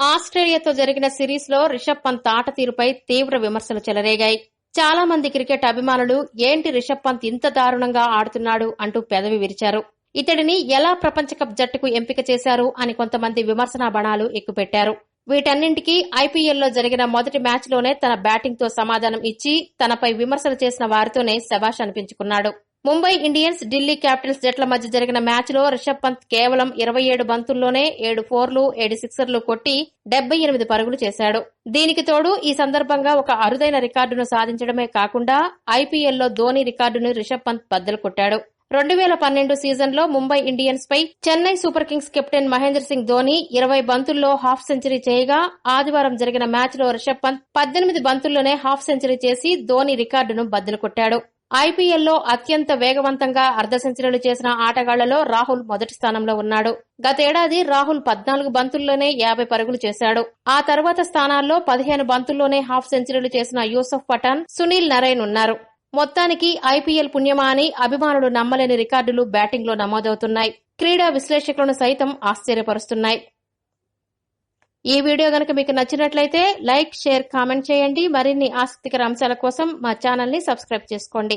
ఆస్ట్రేలియాతో జరిగిన సిరీస్లో రిషబ్ పంత్ ఆట తీరుపై తీవ్ర విమర్శలు చెలరేగాయి. చాలా మంది క్రికెట్ అభిమానులు ఏంటి రిషబ్ పంత్ ఇంత దారుణంగా ఆడుతున్నాడు? అంటూ పెదవి విరిచారు. ఇతడిని ఎలా ప్రపంచ కప్ జట్టుకు ఎంపిక చేశారు అని కొంతమంది విమర్శనా బణాలు ఎక్కుపెట్టారు. వీటన్నింటికీ ఐపీఎల్లో జరిగిన మొదటి మ్యాచ్లోనే తన బ్యాటింగ్తో సమాధానం ఇచ్చి తనపై విమర్శలు చేసిన వారితోనే శభాష్ అనిపించుకున్నాడు. ముంబై ఇండియన్స్ ఢిల్లీ క్యాపిటల్స్ జట్ల మధ్య జరిగిన మ్యాచ్లో రిషబ్ పంత్ కేవలం ఇరవై ఏడు బంతుల్లోనే ఏడు ఫోర్లు ఏడు సిక్సర్లు కొట్టి డెబ్బై ఎనిమిది పరుగులు చేశాడు. దీనికి తోడు ఈ సందర్భంగా ఒక అరుదైన రికార్డును సాధించడమే కాకుండా ఐపీఎల్లో ధోని రికార్డును రిషబ్ పంత్ బద్దలు కొట్టాడు. రెండు వేల పన్నెండు సీజన్లో ముంబై ఇండియన్స్ పై Chennai super kings captain Mahendra Singh Dhoni ఇరవై బంతుల్లో హాఫ్ సెంచరీ చేయగా ఆదివారం జరిగిన మ్యాచ్లో రిషబ్ పంత్ పద్దెనిమిది బంతుల్లోనే హాఫ్ సెంచరీ చేసి ధోని రికార్డును బద్దలు కొట్టాడు. ఐపీఎల్లో అత్యంత వేగవంతంగా అర్ధ సెంచరీలు చేసిన ఆటగాళ్ళలో రాహుల్ మొదటి స్థానంలో ఉన్నాడు. గతేడాది రాహుల్ పద్నాలుగు బంతుల్లోనే యాభై పరుగులు చేశాడు. ఆ తర్వాత స్థానాల్లో పదిహేను బంతుల్లోనే హాఫ్ సెంచరీలు చేసిన యూసఫ్ పఠాన్ సునీల్ నరైన్ ఉన్నారు. మొత్తానికి ఐపీఎల్ పుణ్యమా అని అభిమానులు నమ్మలేని రికార్డులు బ్యాటింగ్లో నమోదవుతున్నాయి. క్రీడా విశ్లేషకులను సైతం ఆశ్చర్యపరుస్తున్నాయి. ఈ వీడియో గనక మీకు నచ్చినట్లయితే లైక్ షేర్ కామెంట్ చేయండి. మరిన్ని ఆసక్తికర అంశాల కోసం మా ఛానల్ని సబ్స్క్రైబ్ చేసుకోండి.